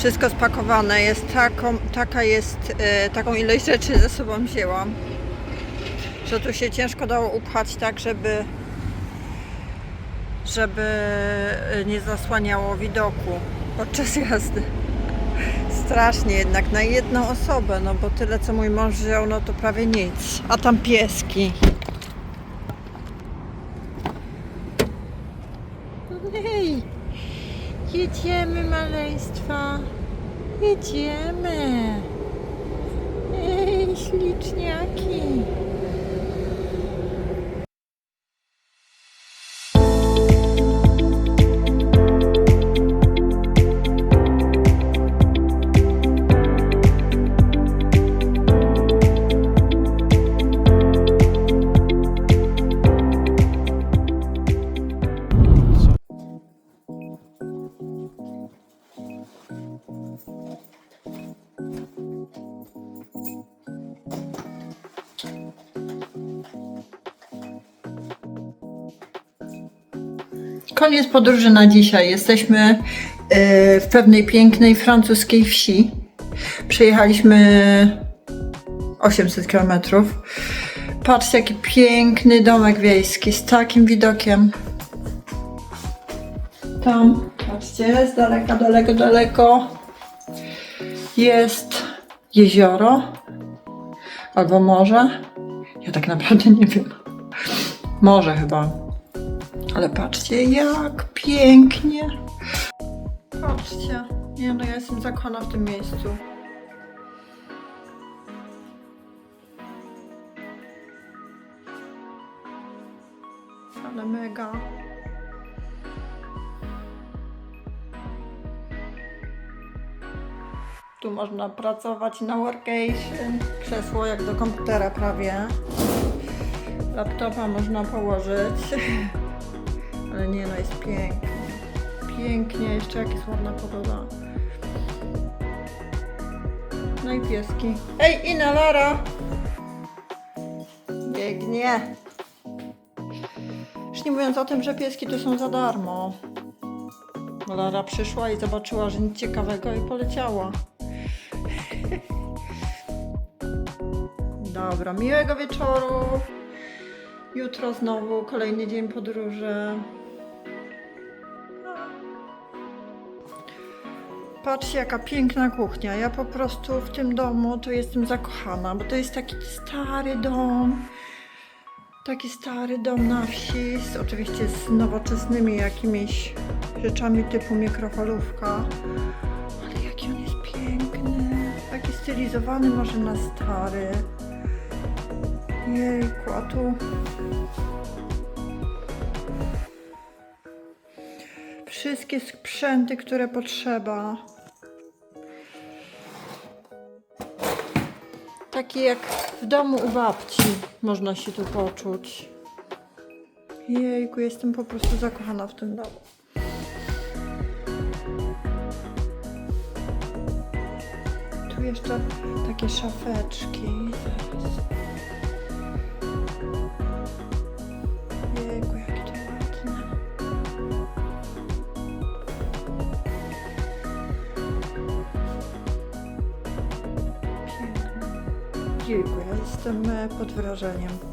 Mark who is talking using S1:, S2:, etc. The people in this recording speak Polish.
S1: Wszystko spakowane jest taką, taka jest, e, taką ilość rzeczy ze sobą wzięłam, że tu się ciężko dało upchać tak, żeby żeby e, nie zasłaniało widoku podczas jazdy. Strasznie jednak na jedną osobę, no bo tyle co mój mąż wziął, no to prawie nic. A tam pieski. Jedziemy maleństwa. Jedziemy. Ej, śliczniaki. Koniec podróży na dzisiaj. Jesteśmy e, w pewnej pięknej francuskiej wsi. Przejechaliśmy 800 km. Patrzcie, jaki piękny domek wiejski z takim widokiem. Tam, patrzcie, z daleka, daleko, daleko jest jezioro albo morze. Ja tak naprawdę nie wiem. Morze chyba. Ale patrzcie, jak pięknie. Patrzcie. Nie no, ja jestem zakochana w tym miejscu. Ale mega. Tu można pracować na workation. Krzesło jak do komputera prawie. Laptopa można położyć. Ale nie no, jest pięknie. Pięknie, jeszcze jak jest ładna pogoda. No i pieski. Ej, Ina Lara! Biegnie. Już nie mówiąc o tym, że pieski tu są za darmo. Lara przyszła i zobaczyła, że nic ciekawego i poleciała. Dobra, miłego wieczoru. Jutro znowu kolejny dzień podróży. Patrzcie, jaka piękna kuchnia. Ja po prostu w tym domu to jestem zakochana, bo to jest taki stary dom. Taki stary dom na wsi, z, oczywiście z nowoczesnymi jakimiś rzeczami typu mikrofalówka. Ale jaki on jest piękny. Taki stylizowany może na stary. Jejku, a tu wszystkie sprzęty, które potrzeba. Takie jak w domu u babci można się tu poczuć. Jejku, jestem po prostu zakochana w tym domu. Tu jeszcze takie szafeczki. Zaraz. Jestem e, pod wrażeniem.